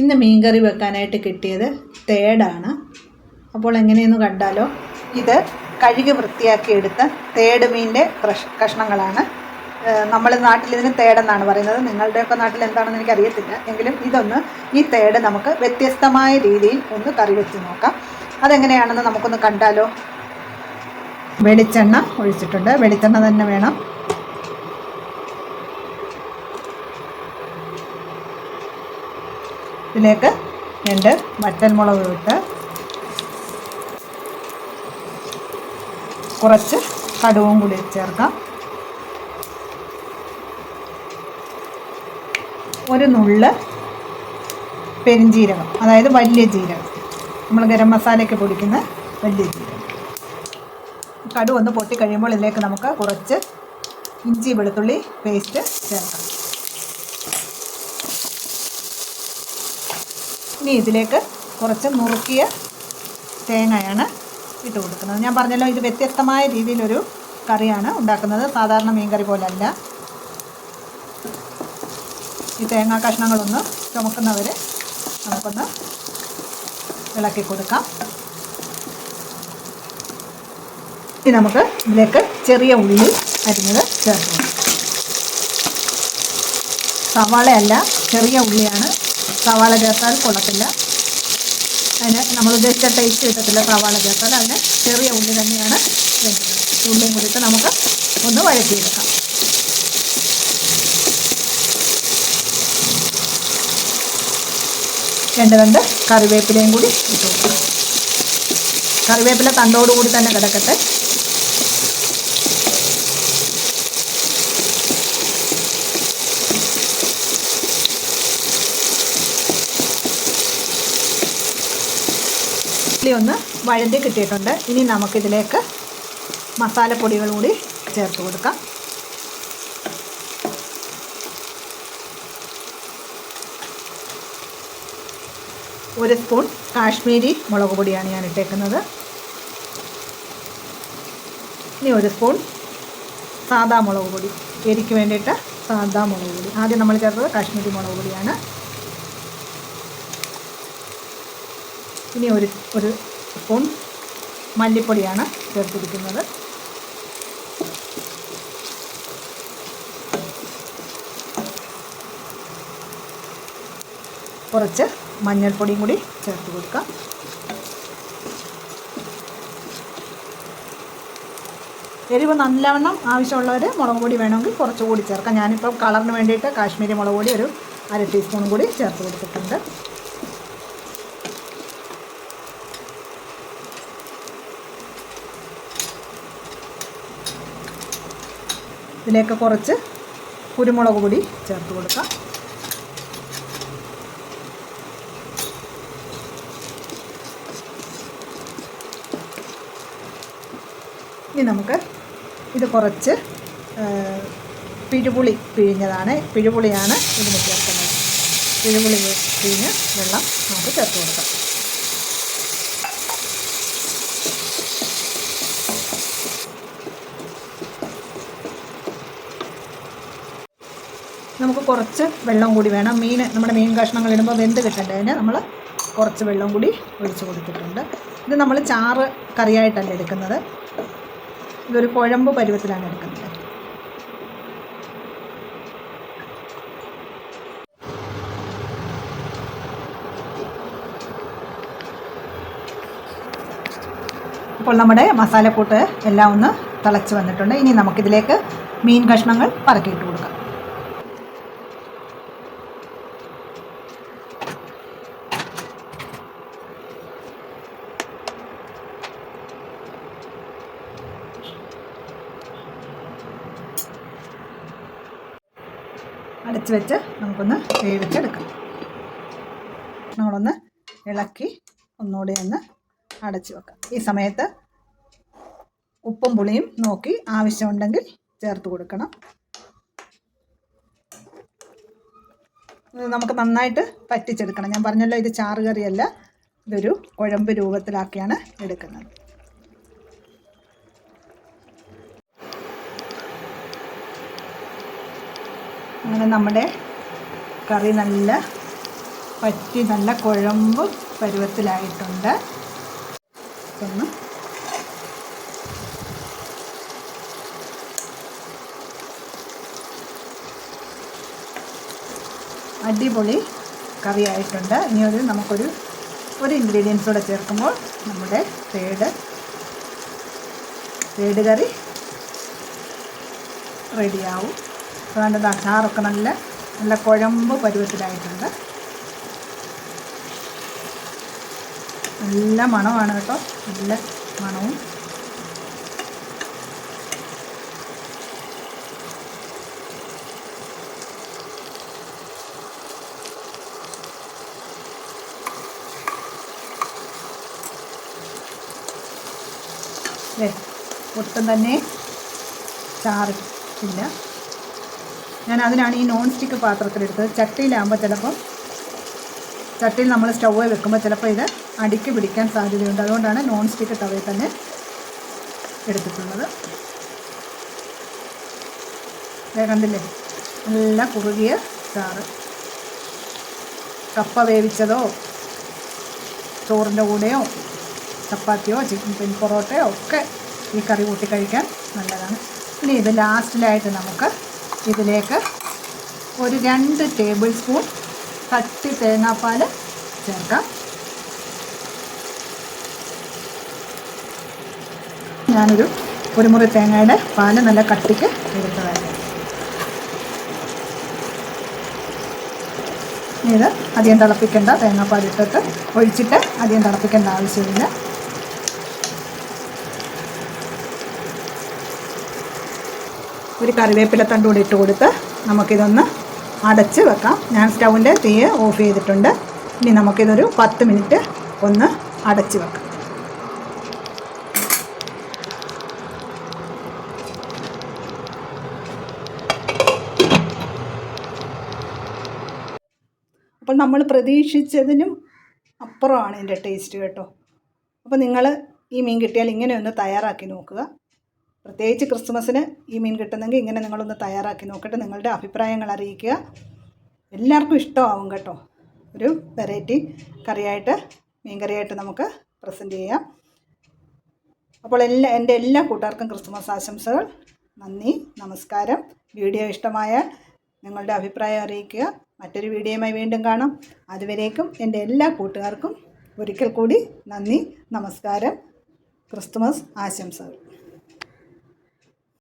ഇന്ന് മീൻകറി വെക്കാനായിട്ട് കിട്ടിയത് തേടാണ്. അപ്പോൾ എങ്ങനെയെന്ന് കണ്ടാലോ? ഇത് കഴുകി വൃത്തിയാക്കി എടുത്ത തേട് മീനിന്റെ കഷ് കഷ്ണങ്ങളാണ്. നമ്മൾ നാട്ടിൽ ഇതിന് തേടെന്നാണ് പറയുന്നത്. നിങ്ങളുടെയൊക്കെ നാട്ടിൽ എന്താണെന്ന് എനിക്കറിയത്തില്ല. എങ്കിലും ഇതൊന്ന് ഈ തേട് നമുക്ക് വ്യത്യസ്തമായ രീതിയിൽ ഒന്ന് കറി വെച്ച് നോക്കാം. അതെങ്ങനെയാണെന്ന് നമുക്കൊന്ന് കണ്ടാലോ? വെളിച്ചെണ്ണ ഒഴിച്ചിട്ടുണ്ട്. വെളിച്ചെണ്ണ തന്നെ വേണം. ഇതിലേക്ക് രണ്ട് വറ്റൽമുളക് ഇട്ട് കുറച്ച് കടുവും കൂടി ചേർക്കാം. ഒരു നുള്ള് പെരിഞ്ജീരകം അതായത് വലിയ ജീരകം. നമ്മൾ ഗരം മസാലയൊക്കെ പൊടിക്കുന്ന വലിയ ജീരകം. കടുവൊന്ന് പൊട്ടി കഴിയുമ്പോൾ ഇതിലേക്ക് നമുക്ക് കുറച്ച് ഇഞ്ചി വെളുത്തുള്ളി പേസ്റ്റ് ചേർക്കാം. ഇനി ഇതിലേക്ക് കുറച്ച് നുറുക്കിയ തേങ്ങയാണ് ഇട്ട് കൊടുക്കുന്നത്. ഞാൻ പറഞ്ഞല്ലോ ഇത് വ്യത്യസ്തമായ രീതിയിലൊരു കറിയാണ് ഉണ്ടാക്കുന്നത്. സാധാരണ മീൻകറി പോലല്ല. ഈ തേങ്ങാ കഷ്ണങ്ങളൊന്ന് ചുമക്കുന്നവർ നമുക്കൊന്ന് ഇളക്കി കൊടുക്കാം. ഇനി നമുക്ക് ഇതിലേക്ക് ചെറിയ ഉള്ളി അരിഞ്ഞത് ചേർക്കണം സവാളയല്ല ചെറിയ ഉള്ളിയാണ് സവാള ചേർത്താൽ കൊള്ളത്തില്ല. അതിന് നമ്മൾ ഉദ്ദേശിച്ച ടേസ്റ്റ് കിട്ടത്തില്ല സവാള ചേർത്താൽ. അതിന് ചെറിയ ഉള്ളി തന്നെയാണ് വേണ്ടത്. ഉള്ളിയും കൂടിയിട്ട് നമുക്ക് ഒന്ന് വഴറ്റിയെടുക്കാം. രണ്ട് രണ്ട് കറിവേപ്പിലയും കൂടി ഇട്ട് കറിവേപ്പില തണ്ടോടുകൂടി തന്നെ കിടക്കട്ടെ. ഉള്ളി ഒന്ന് വഴണ്ടി കിട്ടിയിട്ടുണ്ട്. ഇനി നമുക്കിതിലേക്ക് മസാലപ്പൊടികൾ കൂടി ചേർത്ത് കൊടുക്കാം. ഒരു സ്പൂൺ കാശ്മീരി മുളക് പൊടിയാണ് ഞാൻ ഇട്ടേക്കുന്നത്. ഇനി ഒരു സ്പൂൺ സാദാ മുളക് പൊടി. എരിക്ക് വേണ്ടിയിട്ട് സാദാ മുളക് പൊടി. ആദ്യം നമ്മൾ ചേർത്തത് കാശ്മീരി മുളക് പൊടിയാണ്. ഇനി ഒരു ഒരു സ്പൂൺ മല്ലിപ്പൊടിയാണ് ചേർത്തിരിക്കുന്നത്. കുറച്ച് മഞ്ഞൾപ്പൊടിയും കൂടി ചേർത്ത് കൊടുക്കാം. എരിവ് നല്ലവണ്ണം ആവശ്യമുള്ളവർ മുളക് പൊടി വേണമെങ്കിൽ കുറച്ചുകൂടി ചേർക്കാം. ഞാനിപ്പോൾ കളറിന് വേണ്ടിയിട്ട് കാശ്മീരി മുളക് പൊടി ഒരു അര ടീസ്പൂൺ കൂടി ചേർത്ത് കൊടുത്തിട്ടുണ്ട്. ഇതിലേക്ക് കുറച്ച് കുരുമുളക് പൊടി ചേർത്ത് കൊടുക്കാം. ഇനി നമുക്ക് ഇത് കുറച്ച് പിഴുപുളി പിഴിഞ്ഞതാണ്. പിഴുപുളിയാണ് ഇതിന് ചേർക്കുന്നത്. പിഴുപുളി പിഴിഞ്ഞ് വെള്ളം നമുക്ക് ചേർത്ത് കൊടുക്കാം. നമുക്ക് കുറച്ച് വെള്ളം കൂടി വേണം. മീൻ നമ്മുടെ മീൻ കഷ്ണങ്ങൾ ഇടുമ്പോൾ വെന്ത് കിട്ടേണ്ടതിന് നമ്മൾ കുറച്ച് വെള്ളം കൂടി ഒഴിച്ച് കൊടുത്തിട്ടുണ്ട്. ഇത് നമ്മൾ ചാറ് കറിയായിട്ടല്ല എടുക്കുന്നത്. ഇതൊരു കുഴമ്പ് പരുവത്തിലാണ് എടുക്കുന്നത്. അപ്പോൾ നമ്മുടെ മസാലക്കൂട്ട് എല്ലാം ഒന്ന് തിളച്ച് വന്നിട്ടുണ്ട്. ഇനി നമുക്കിതിലേക്ക് മീൻ കഷ്ണങ്ങൾ പറക്കിയിട്ട് കൊടുക്കാം. അടച്ച് വെച്ച് നമുക്കൊന്ന് വേവിച്ചെടുക്കാം. നമ്മളൊന്ന് ഇളക്കി ഒന്നുകൂടി ഒന്ന് അടച്ച് വെക്കാം. ഈ സമയത്ത് ഉപ്പും പുളിയും നോക്കി ആവശ്യമുണ്ടെങ്കിൽ ചേർത്ത് കൊടുക്കണം. നമുക്ക് നന്നായിട്ട് പറ്റിച്ചെടുക്കണം. ഞാൻ പറഞ്ഞല്ലോ ഇത് ചാറുകറിയല്ല ഇതൊരു കുഴമ്പ് രൂപത്തിലാക്കിയാണ് എടുക്കുന്നത്. അങ്ങനെ നമ്മുടെ കറി നല്ല പറ്റി നല്ല കുഴമ്പ് പരുവത്തിലായിട്ടുണ്ട്. ഒന്ന് അടിപൊളി കറി ആയിട്ടുണ്ട് ഇനി ഒരു നമുക്കൊരു ഒരു ഇൻഗ്രീഡിയൻസ് കൂടെ ചേർക്കുമ്പോൾ നമ്മുടെ തേട് തേട് കറി റെഡിയാവും അതുകൊണ്ട് അച്ചാറൊക്കെ നല്ല നല്ല കുഴമ്പ് പരുവത്തിലായിട്ടുണ്ട്. നല്ല മണമാണ് കേട്ടോ. നല്ല മണവും. ഒട്ടും തന്നെ ചാറ് ഇല്ല ഞാൻ അതിനാണ് ഈ നോൺ സ്റ്റിക്ക് പാത്രത്തിലെടുത്തത്. ചട്ടിയിലാകുമ്പോൾ ചിലപ്പം ചട്ടിയിൽ നമ്മൾ സ്റ്റൗ വെക്കുമ്പോൾ ചിലപ്പോൾ ഇത് അടിക്ക് പിടിക്കാൻ സാധ്യതയുണ്ട്. അതുകൊണ്ടാണ് നോൺ സ്റ്റിക്ക് തവയിൽ തന്നെ എടുത്തിട്ടുള്ളത്. കണ്ടില്ലേ? നല്ല കുറുകിയ ചാറ്. കപ്പ വേവിച്ചതോ? ചോറിന്റെ കൂടെയോ? ചപ്പാത്തിയോ? ചിക്കൻ പിന്നെ പൊറോട്ടയോ ഒക്കെ ഈ കറി കൂട്ടി കഴിക്കാൻ നല്ലതാണ്. ഇനി ഇത് ലാസ്റ്റിലായിട്ട് നമുക്ക് ഇതിലേക്ക് ഒരു രണ്ട് ടേബിൾ സ്പൂൺ കട്ടി തേങ്ങാപ്പാൽ ചേർക്കാം. ഞാനൊരു ഒരു മുറി തേങ്ങയുടെ പാൽ നല്ല കട്ടിക്ക് എടുത്തതായിരുന്നു ഇത് അധികം തിളപ്പിക്കേണ്ട തേങ്ങാപ്പാൽ ഇട്ടിട്ട് ഒഴിച്ചിട്ട് അധികം തിളപ്പിക്കേണ്ട ആവശ്യമില്ല. ഒരു കറിവേപ്പില തണ്ട് കൂടി ഇട്ട് കൊടുത്ത് നമുക്കിതൊന്ന് അടച്ച് വെക്കാം. ഞാൻ സ്റ്റൗവിന്റെ തീ ഓഫ് ചെയ്തിട്ടുണ്ട്. ഇനി നമുക്കിതൊരു പത്ത് മിനിറ്റ് ഒന്ന് അടച്ച് വെക്കാം. അപ്പോൾ നമ്മൾ പ്രതീക്ഷിച്ചതിനും അപ്പുറമാണ് ഇതിന്റെ ടേസ്റ്റ് കേട്ടോ. അപ്പോൾ നിങ്ങൾ ഈ മീൻ കിട്ടിയാൽ ഇങ്ങനെ ഒന്ന് തയ്യാറാക്കി നോക്കുക. പ്രത്യേകിച്ച് ക്രിസ്മസിന് ഈ മീൻ കിട്ടുന്നെങ്കിൽ ഇങ്ങനെ നിങ്ങളൊന്ന് തയ്യാറാക്കി നോക്കട്ടെ. നിങ്ങളുടെ അഭിപ്രായങ്ങൾ അറിയിക്കുക. എല്ലാവർക്കും ഇഷ്ടമാവും കേട്ടോ. ഒരു വെറൈറ്റി കറിയായിട്ട് മീൻ കറിയായിട്ട് നമുക്ക് പ്രസന്റ് ചെയ്യാം. അപ്പോൾ എല്ലാ എന്റെ എല്ലാ കൂട്ടുകാർക്കും ക്രിസ്മസ് ആശംസകൾ. നന്ദി നമസ്കാരം. വീഡിയോ ഇഷ്ടമായാൽ നിങ്ങളുടെ അഭിപ്രായം അറിയിക്കുക. മറ്റൊരു വീഡിയോയുമായി വീണ്ടും കാണാം. അതുവരേക്കും എന്റെ എല്ലാ കൂട്ടുകാർക്കും ഒരിക്കൽ കൂടി നന്ദി നമസ്കാരം ക്രിസ്തുമസ് ആശംസകൾ.